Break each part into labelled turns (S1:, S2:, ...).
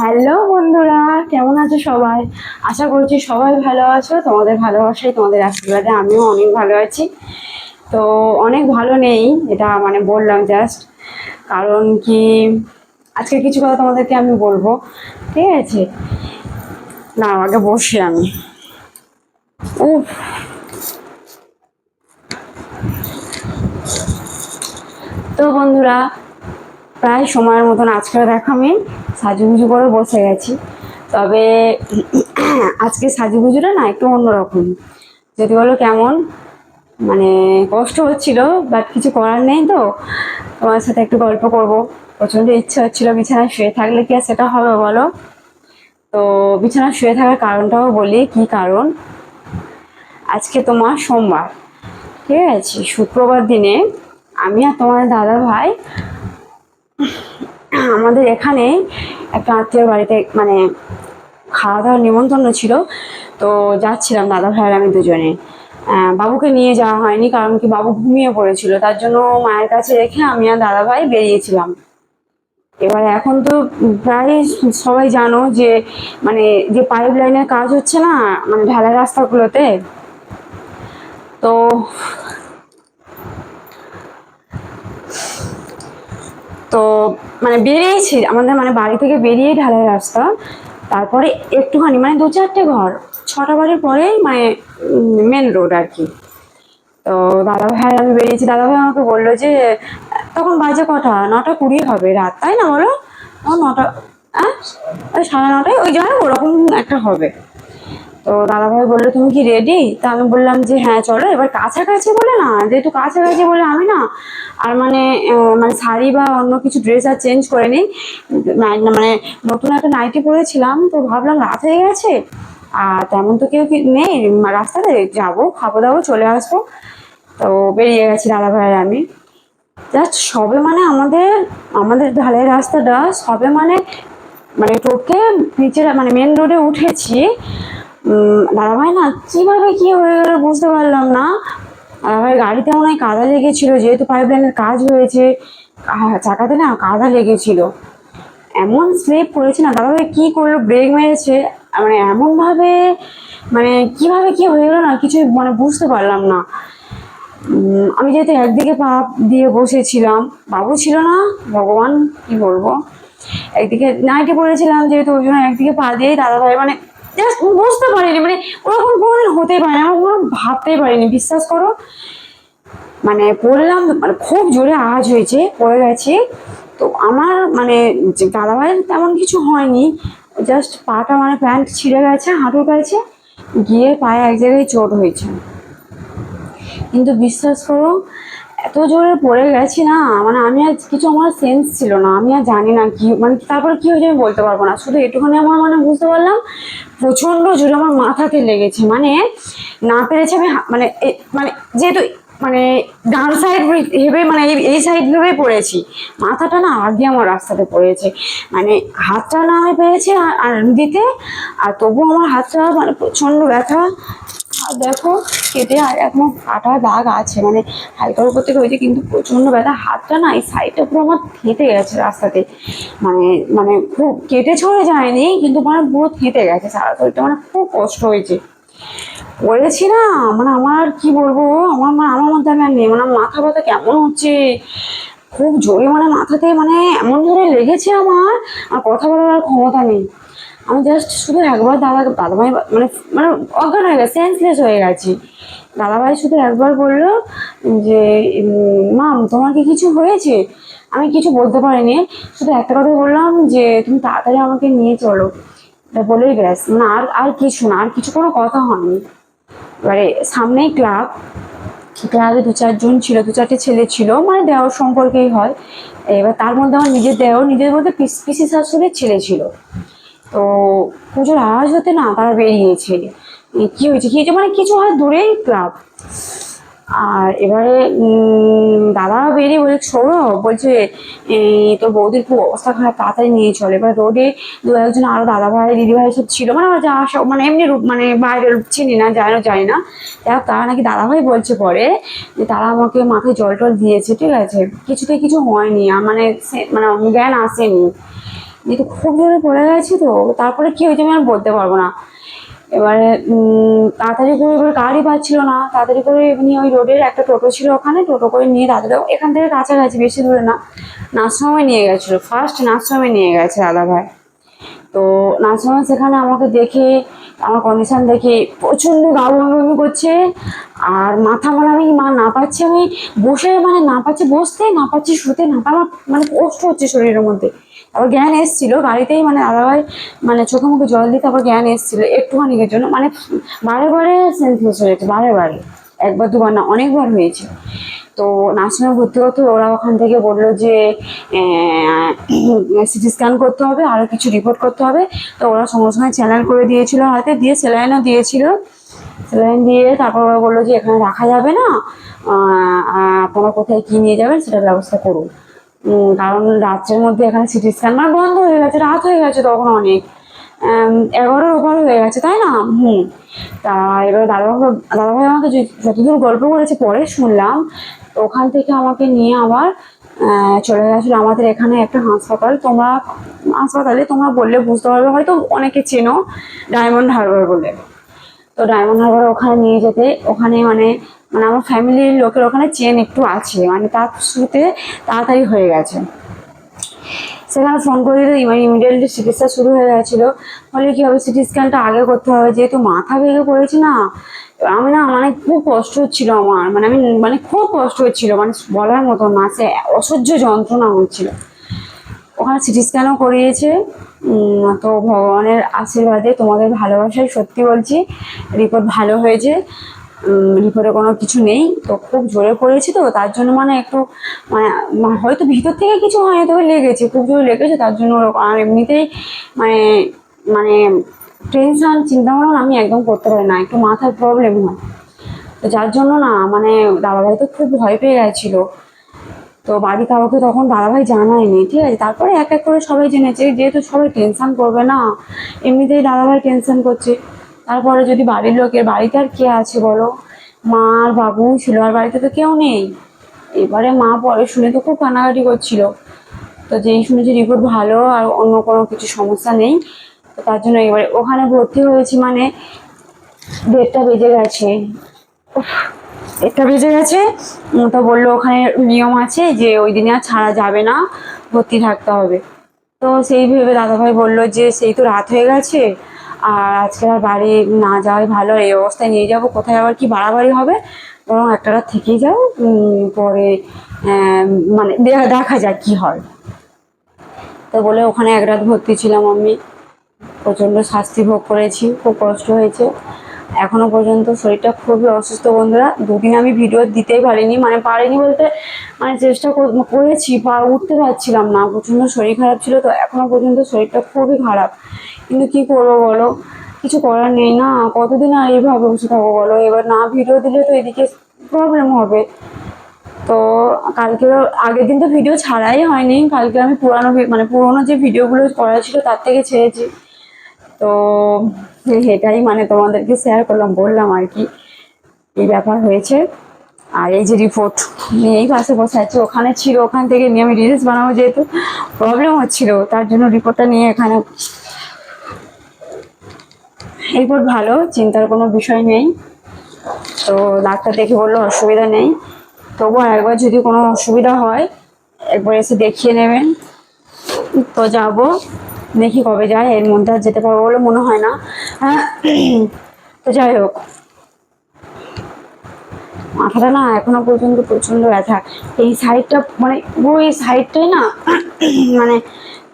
S1: Hello বন্ধুরা, কেমন আছো সবাই? আশা করছি সবাই ভালো আছো, তোমাদের ভালোবাসাই তোমাদের আশীর্বাদে আমিও অনেক ভালো আছি। তো অনেক ভালো নেই, এটা মানে বললাম জাস্ট কারণ কি, আজকে কিছু কথা তোমাদেরকে আমি বলব, ঠিক আছে? না আগে বসি আমি। উফ। তো বন্ধুরা, প্রায় সময়ের মতন আজকেও দেখো আমি। সাজুগুজু করে বসে গেছি। তবে আজকে সাজুগুজুটা না একটু অন্যরকম। যদি বলো কেমন? মানে কষ্ট হচ্ছিল বাট কিছু করার নেই তো। তোমার সাথে একটু গল্প করব। প্রচণ্ড ইচ্ছে হচ্ছিল বিছানায় শুয়ে থাকলে কি আর সেটা হবে বলো? তো বিছানায় শুয়ে থাকার কারণটাও বলি, কি কারণ? আজকে তোমার সোমবার, ঠিক আছে? শুক্রবার দিনে আমি আর তোমার দাদা ভাই আমাদের এখানে একটা আত্মীয়র বাড়িতে মানে খাওয়া দাওয়ার নিমন্ত্রণ ছিল, তো যাচ্ছিলাম দাদা ভাইয়ের আমি দুজনে। বাবুকে নিয়ে যাওয়া হয়নি, কারণ কি বাবু ঘুমিয়ে পড়েছিল, তার জন্য মায়ের কাছে রেখে আমি আর দাদা ভাই বেরিয়েছিলাম। এবার এখন তো প্রায় সবাই জানো যে মানে যে পাইপ লাইনের কাজ হচ্ছে না মানে ঢালাই রাস্তাগুলোতে, তো তো মানে বেরিয়েছি, আমাদের মানে বাড়ি থেকে বেরিয়েই ঢালাই রাস্তা। তারপরে একটুখানি মানে দু চারটে ঘর, ছটা বাড়ির পরেই মানে মেন রোড আর কি। তো দাদা ভাই আমি বেরিয়েছি দাদা ভাই আমাকে বলল যে, তখন বাজে কটা? নটা কুড়ি হবে রাত, তাই না বলো? ও নটা হ্যাঁ সাড়ে নটায়, ওই জন্য ওরকম একটা হবে। তো দাদাভাই বলল, তুমি কি রেডি তা আমি বললাম যে হ্যাঁ চলো। এবার কাছাকাছি বলে না, যেহেতু কাছাকাছি বলে আমি না, আর মানে মানে শাড়ি বা অন্য কিছু ড্রেস আর চেঞ্জ করে নিই। মানে নতুন একটা নাইটি পরেছিলাম, তো ভাবলাম রাত হয়ে গেছে, আর তেমন তো কেউ নেই রাস্তাতে যাব খাব দাবো চলে আসব। তো বেরিয়ে গেছি দাদাভাই আমি। জাস্ট সবে মানে আমাদের আমাদের ঢালাই রাস্তাটা সবে মানে মানে টোকে নিচের মানে মেন রোডে উঠেছি। দাদাভাই না, কীভাবে কি হয়ে গেল বুঝতে পারলাম না। দাদাভাই গাড়িতে মনে হয় কাদা লেগেছিল, যেহেতু পাইপ লাইনের কাজ হয়েছে চাকাতে না কাদা লেগেছিল। এমন স্লিপ করেছে না, দাদাভাই কি করল ব্রেক মেরেছে মানে এমন ভাবে মানে কীভাবে কি হয়ে গেলো না কিছু মানে বুঝতে পারলাম না। আমি যেহেতু একদিকে পা দিয়ে বসেছিলাম, বাবু ছিল না, ভগবান, কি বলব? একদিকে নাইটে পড়েছিলাম যেহেতু ওই জন্য একদিকে পা দিয়েই দাদা ভাই মানে জাস্ট বুঝতে পারিনি মানে ওরকম কোনোদিন হতেই পারে না আমার কোনো ভাবতেই পারিনি, বিশ্বাস করো। মানে পড়লাম মানে খুব জোরে আওয়াজ হয়েছে, পড়ে গেছে। তো আমার মানে যে দাদাভাইয়ের তেমন কিছু হয়নি জাস্ট পাটা মানে প্যান্ট ছিঁড়ে গেছে হাঁটুর কাছে গিয়ে পায়ে এক জায়গায় চোট হয়েছে। কিন্তু বিশ্বাস করো এত জোরে পড়ে গেছি না মানে আমি আর কিছু আমার সেন্স ছিল না, আমি আর জানি না কি মানে তারপর কি হয়েছে আমি বলতে পারব না, শুধু এটুখানি আমার মানে বুঝতে পারলাম, প্রচণ্ড জোরে আমার মাথাতে লেগেছে মানে না পেরেছে আমি মানে মানে যেহেতু মানে ডান সাইড ভেবে মানে এই- সাইড ভেবেই পড়েছি, মাথাটা না আগে আমার রাস্তাতে পড়েছে মানে হাতটা না পেরেছি আর- দিতে, আর তবুও আমার হাতটা মানে প্রচণ্ড ব্যথা আর দেখো কেটে আর এখনও কাটা দাগ আছে মানে হালকার উপর থেকে হয়েছে কিন্তু প্রচণ্ড ব্যথা। হাতটা না এই সাইডটা পুরো আমার থেঁতে গেছে রাস্তাতে। মানে মানে খুব কেটে ছড়ে যায়নি, কিন্তু মানে পুরো থেঁতে গেছে সারা শরীরটা মানে খুব কষ্ট হয়েছে। পড়েছি না মানে আমার কি বলব, আমার মানে আমার মধ্যে আমি আর নেই মানে মাথা ব্যথা কেমন হচ্ছে? খুব জোরে মানে মাথাতে মানে এমন ধরে লেগেছে আমার, আর কথা বলার ক্ষমতা নেই। আমি জাস্ট শুধু একবার দাদা দাদাভাই মানে মানে অজ্ঞান হয়ে গেছে সেন্সলেস হয়ে গেছি। দাদাভাই শুধু একবার বলল যে মাম, তোমার কি কিছু হয়েছে? আমি কিছু বলতে পারিনি, শুধু একটা কথা বললাম যে, তুমি তাড়াতাড়ি আমাকে নিয়ে চলো। এটা বলেই ব্যাস মানে আর আর কিছু না, আর কিছু কোনো কথা হয়নি। এবারে সামনেই ক্লাব। ক্লাবে দু চারজন ছিল, দু চারটে ছেলে ছিল মানে দেওয়ার সম্পর্কেই হয়। এবার তার মধ্যে আমার নিজের দেওয়ার, নিজের মধ্যে পিসি শাশুড়ির ছেলে ছিল। তো পুজোর আওয়াজ হতে না তারা বেরিয়েছে। কি হয়েছে? কি হয়েছে? মানে কিছু হয় দূরেই ক্লাব আর এবারে দাদা বেরিয়ে বলে ছোড়ো বলছে তোর বৌদির খুব অবস্থা খারাপ, তাড়াতাড়ি নিয়ে চলে। এবার রোডে দু একজন আরও দাদা ভাই দিদি ভাই সব ছিল। মানে যা আসা মানে এমনি মানে বাইরের চিনি না, যায় না যায় না। দেখ তারা নাকি দাদা ভাই বলছে পরে যে, তারা আমাকে মাথায় জল টল দিয়েছে, ঠিক আছে? কিছুতে কিছু হয়নি। মানে মানে জ্ঞান আসেনি। যেহেতু খুব জোরে পড়ে গেছি তো, তারপরে কি হয়েছে আমি আর বলতে পারব না। এবারে তাড়াতাড়ি করে এবার গাড়ি পাচ্ছিল না, তাড়াতাড়ি করে এমনি ওই রোডের একটা টোটো ছিল ওখানে, টোটো করে নিয়ে তাড়াতাড়ি এখান থেকে কাছাকাছি, বেশি দূরে না, নার্সিংহোমে নিয়ে গেছিল ফার্স্ট নার্সিংহোমে নিয়ে গেছে দাদা ভাই। তো নার্সিংহোমে সেখানে আমাকে দেখে, আমার কন্ডিশন দেখে প্রচণ্ড গা করছে। আর মাথা মানে আমি মা না পাচ্ছি, আমি বসে মানে না পাচ্ছি, বসতে না পাচ্ছি, শুতে না পা- মানে কষ্ট হচ্ছে শরীরের মধ্যে। তারপর জ্ঞান এসেছিল, গাড়িতেই মানে দাদাভাই মানে চোখে মুখে জল দিতে আবার জ্ঞান এসেছিল একটুখানিকের জন্য। মানে বারে বারে সেন্সলেস হয়েছে, বারে বারে। একবার দুবার না, অনেকবার হয়েছে। তো নার্সিংহোমে ভর্তি করতে ওরা ওখান থেকে বলল যে সিটি স্ক্যান করতে হবে আরও কিছু রিপোর্ট করতে হবে। তো ওরা সঙ্গে সঙ্গে চ্যানেল করে দিয়েছিল হাতে, দিয়ে স্যালাইনও দিয়েছিল। স্যালাইন দিয়ে তারপর ওরা বলল যে, এখানে রাখা যাবে না। আপনারা কোথায় কী নিয়ে যাবেন সেটার ব্যবস্থা করুন। কারণ রাত্রের মধ্যে এখানে সিটি স্ক্যান মানে বন্ধ হয়ে গেছে, রাত হয়ে গেছে তখন অনেক। এগারোর উপর হয়ে গেছে, তাই না? হুম। তা এবার দাদাভাই দাদাভাই আমাকে যতদূর গল্প করেছে পরে শুনলাম। ওখান থেকে আমাকে নিয়ে আবার চলে গেছিল আমাদের এখানে একটা হাসপাতাল। তোমরা, হাসপাতালে তোমরা বললে বুঝতে পারবে, হয়তো অনেকে চেনো ডায়মন্ড হারবার বলে। তো ডায়মন্ড হারবার ওখানে নিয়ে যেতে, ওখানে মানে মানে আমার ফ্যামিলির লোকের ওখানে চেন একটু আছে মানে তার শুরুতে তাড়াতাড়ি হয়ে গেছে। সেখানে ফোন করে দিলে মানে ইমিডিয়েটলি চিকিৎসা শুরু হয়ে গেছিল। ফলে কি হবে সিটি স্ক্যানটা আগে করতে হবে, যেহেতু মাথা ভেঙে পড়েছি না আমি না মানে খুব কষ্ট হচ্ছিল আমার মানে আমি মানে খুব কষ্ট হচ্ছিল মানে বলার মতো না, সে অসহ্য যন্ত্রণা হচ্ছিল। ওখানে সিটি স্ক্যানও করিয়েছে। তো ভগবানের আশীর্বাদে তোমাদের ভালোবাসায় সত্যি বলছি রিপোর্ট ভালো হয়েছে। রিপোর্টে কোনো কিছু নেই, তো খুব জোরে পড়েছি তো, তার জন্য মানে একটু মানে হয়তো ভিতর থেকে কিছু হয়নি তবে লেগেছে, খুব জোরে লেগেছে, তার জন্য আর এমনিতেই মানে মানে টেনশন চিন্তা ভাবনা আমি একদম করতে পারি না, একটু মাথায় প্রবলেম হয়। তো যার জন্য না মানে দাদাভাই তো খুব ভয় পেয়ে গেছিল। তো বাড়ি কাউকে তখন দাদাভাই জানায়নি, ঠিক আছে? তারপরে এক এক করে সবাই জেনেছে, যেহেতু সবাই টেনশন করবে না, এমনিতেই দাদাভাই টেনশন করছে। তারপরে যদি বাড়ির লোকের বাড়িতে আর কে আছে বলো? মা আর বাবু ছিল, আর বাড়িতে তো কেউ নেই। এবারে মা পরে শুনে তো খুব কান্নাকাটি করছিল। তো যেই শুনেছি রিপোর্ট ভালো, আর অন্য কোনো কিছু সমস্যা নেই। তার জন্য এবারে ওখানে ভর্তি হয়েছি মানে দেড়টা বেজে গেছে। দেড়টা বেজে গেছে। তো বলল ওখানে নিয়ম আছে যে ওই দিনে আর ছাড়া যাবে না, ভর্তি থাকতে হবে। তো সেই ভেবে দাদাভাই বলল যে সেই তো রাত হয়ে গেছে, আর আজকে আর বাড়ি না যাওয়াই ভালো, এই অবস্থায় নিয়ে যাব, কোথায় আবার কি বাড়াবাড়ি হবে? বরং একটা রাত থেকেই যাও পরে মানে দেখা যাক কি হয়। তো বলে ওখানে এক রাত ভর্তি ছিলাম আমি। প্রচণ্ড শাস্তি ভোগ করেছি, খুব কষ্ট হয়েছে। এখনও পর্যন্ত শরীরটা খুবই অসুস্থ বন্ধুরা। দুদিন আমি ভিডিও দিতেই পারিনি মানে পারিনি বলতে মানে চেষ্টা কর- করেছি, পা উঠতে পারছিলাম না, প্রচণ্ড শরীর খারাপ ছিল তো, এখনও পর্যন্ত শরীরটা খুবই খারাপ। কিন্তু কি করব বলো? কিছু করার নেই না, কতদিন আর এইভাবে বসে থাকব বলো? এবার না ভিডিও দিলে তো এদিকে প্রবলেম হবে। তো কালকে আগের দিন তো ভিডিও ছাড়াই হয়নি, কালকে আমি পুরানো মানে পুরোনো যে ভিডিওগুলো করা ছিল তার থেকে ছেড়েছি। তো এটাই মানে তোমাদেরকে শেয়ার করলাম, বললাম আর কি এই ব্যাপার হয়েছে। আর এই যে রিপোর্ট এই পাশে বসে আছে, ওখানে ছিল, ওখান থেকে নিয়ে আমি রিলস বানাবো যেহেতু প্রবলেম হচ্ছিল, তার জন্য রিপোর্টটা নিয়ে এখানে। রিপোর্ট ভালো, চিন্তার কোনো বিষয় নেই। তো ডাক্তার দেখে বলল অসুবিধা নেই। তবুও একবার যদি কোনো অসুবিধা হয়, একবার এসে দেখিয়ে নেবেন। তো যাব। দেখি কবে যায় এর মধ্যে আর যেতে পারব বলে মনে হয় না। হ্যাঁ, তো যাই হোক। মাথাটা না এখনও পর্যন্ত প্রচণ্ড ব্যথা। এই সাইডটা মানে পুরো এই সাইডটাই না মানে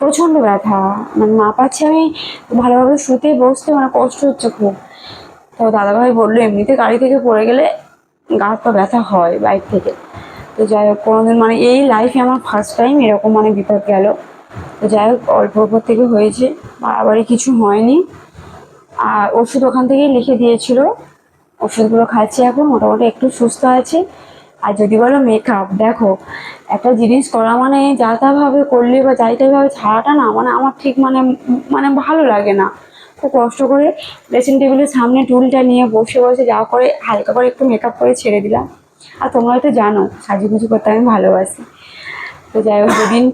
S1: প্রচণ্ড ব্যথা। মানে না পাচ্ছি আমি ভালোভাবে শুতে বসতে মানে কষ্ট হচ্ছে খুব। তো দাদাভাই বলল এমনিতে গাড়ি থেকে পড়ে গেলে গা পা ব্যথা হয় বাইক থেকে। তো যাই হোক কোনোদিন মানে এই লাইফে আমার ফার্স্ট টাইম এরকম মানে বিপদ গেল। তো যাই হোক, অল্প অল্প থেকে হয়েছে, বাড়াবাড়ি কিছু হয়নি। আর ওষুধ ওখান থেকেই লিখে দিয়েছিল। ওষুধগুলো খাচ্ছি এখন, মোটামুটি একটু সুস্থ আছে। আর যদি বলো মেকআপ দেখো, একটা জিনিস করা মানে যা তাভাবে করলে বা যাই তাইভাবে ছাড়াটা না মানে আমার ঠিক মানে মানে ভালো লাগে না। খুব কষ্ট করে ড্রেসিং টেবিলের সামনে টুলটা নিয়ে বসে বসে যা করে, হালকা করে একটু মেকআপ করে ছেড়ে দিলাম। আর তোমরা হয়তো জানো, সাজুগুজু করতে আমি ভালোবাসি। তো যাই হোক, দুদিন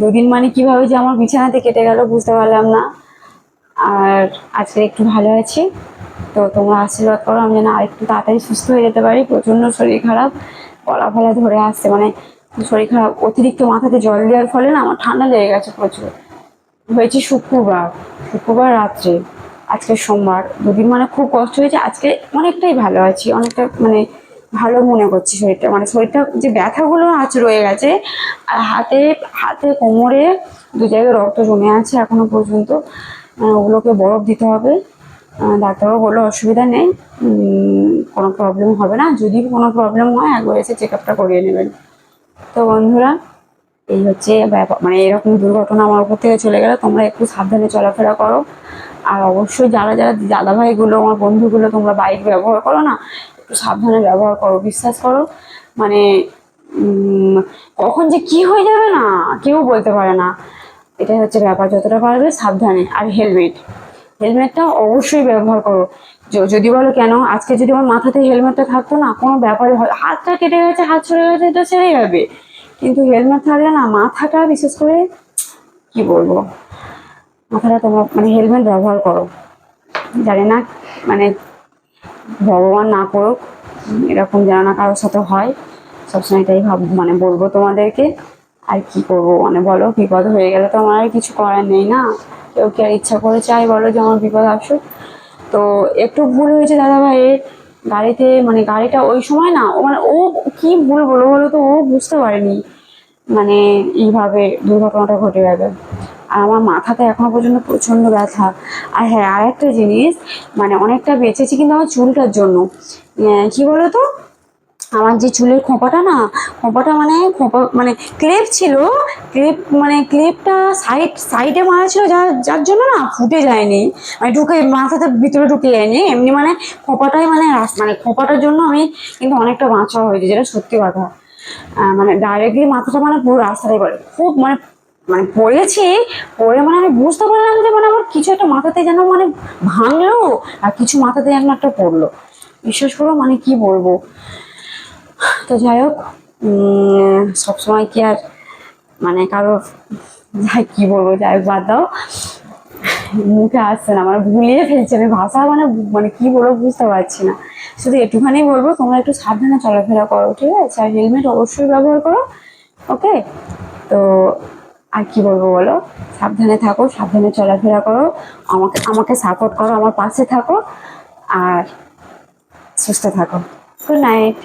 S1: দুদিন মানে কীভাবে যে আমার বিছানাতে কেটে গেল বুঝতে পারলাম না। আর আজকে একটু ভালো আছি। তো তোমরা আশীর্বাদ করো, আমি যেন আরেকটু তাড়াতাড়ি সুস্থ হয়ে যেতে পারি। প্রচণ্ড শরীর খারাপ, গলা ফলা ধরে আসছে। মানে শরীর খারাপ, অতিরিক্ত মাথাতে জল দেওয়ার ফলে না আমার ঠান্ডা লেগে গেছে প্রচুর। হয়েছে শুক্রবার শুক্রবার রাত্রে, আজকে সোমবার। দুদিন মানে খুব কষ্ট হয়েছে, আজকে অনেকটাই ভালো আছি, অনেকটা মানে ভালো মনে করছি শরীরটা। মানে শরীরটা যে ব্যথাগুলো আজ রয়ে গেছে আর হাতে হাতে কোমরে দু জায়গায় রক্ত জমে আছে এখনও পর্যন্ত। মানে ওগুলোকে বরফ দিতে হবে। আহ, ডাক্তারবাবু বলল অসুবিধা নেই কোনো প্রবলেম হবে না। যদি কোনো প্রবলেম হয় একবার এসে চেক আপটা করিয়ে নেবেন। তো বন্ধুরা এই হচ্ছে ব্যাপার মানে এরকম দুর্ঘটনা আমার উপর থেকে চলে গেলে। তোমরা একটু সাবধানে চলাফেরা করো। আর অবশ্যই যারা যারা দাদাভাইগুলো আমার বন্ধুগুলো তোমরা বাইক ব্যবহার করো না একটু সাবধানে ব্যবহার করো, বিশ্বাস করো। মানে কখন যে কি হয়ে যাবে না, কেউ বলতে পারে না। এটাই হচ্ছে ব্যাপার, যতটা পারবে সাবধানে। আর হেলমেট, হেলমেটটা অবশ্যই ব্যবহার করো। যদি বলো কেন, আজকে যদি আমার মাথাতে হেলমেটটা থাকতো না, কোনো ব্যাপারই হয়, হাতটা কেটে গেছে, হাত ছড়ে গেছে, এটা ছেড়ে যাবে। কিন্তু হেলমেট থাকলে না, মাথাটা বিশেষ করে, কি বলব, মাথাটা তোমার মানে হেলমেট ব্যবহার করো। জানি না মানে ভগবান না করুক, এরকম যেন না কারোর সাথে হয়, সবসময় এটাই ভাব মানে বলব তোমাদেরকে, আর কি করব? মানে বলো, বিপদ হয়ে গেলে তো আমার আর কিছু করার নেই না? কেউ কি আর ইচ্ছা করে চাই বলো যে আমার বিপদ আসুক? তো একটু ভুল হয়েছে দাদা ভাইয়ের গাড়িতে মানে গাড়িটা ওই সময় না মানে ও কি ভুল বলো বলো তো, ও বুঝতে পারেনি মানে এইভাবে দুর্ঘটনাটা ঘটে গেছে আর আমার মাথাতে এখনও পর্যন্ত প্রচণ্ড ব্যথা। আর হ্যাঁ আর একটা জিনিস মানে অনেকটা বেঁচেছি কিন্তু আমার চুলটার জন্য। কি বলো তো আমার যে চুলের খোঁপাটা না, খোঁপাটা মানে খোঁপা মানে ক্লেপ ছিল, ক্লেপ মানে ক্লেপটা সাইড সাইডে মারা ছিল, যার যার জন্য না ফুটে যায়নি। মানে ঢুকে, মাথাতে ভিতরে ঢুকে যায়নি। এমনি মানে খোঁপাটাই মানে মানে খোঁপাটার জন্য আমি কিন্তু অনেকটা বাঁচা হয়েছে, যেটা সত্যি কথা। মানে ডাইরেক্টলি মাথাটা মানে পুরো রাস্তাটাই করে খুব মানে মানে পড়েছি, পড়ে মানে আমি বুঝতে পারলাম যে মানে আমার কিছু একটা মাথাতে যেন মানে ভাঙলো আর কিছু মাথাতে যেন একটা পড়ল। বিশ্বাস করো মানে কি বলব? তো যাই হোক সবসময় কি আর মানে কারও, যাই কি বলব, যাই হোক বাদ দাও। মুখে আসছে না মানে ভুলিয়ে ফেলছে, আমি ভাষা মানে মানে কি বলব বুঝতে পারছি না। শুধু একটুখানি বলব, তোমরা একটু সাবধানে চলাফেরা করো, ঠিক আছে? আর হেলমেট অবশ্যই ব্যবহার করো ওকে তো আর কি বলব বলো? সাবধানে থাকো, সাবধানে চলাফেরা করো, আমাকে আমাকে সাপোর্ট করো, আমার পাশে থাকো, আর সুস্থ থাকো। Good night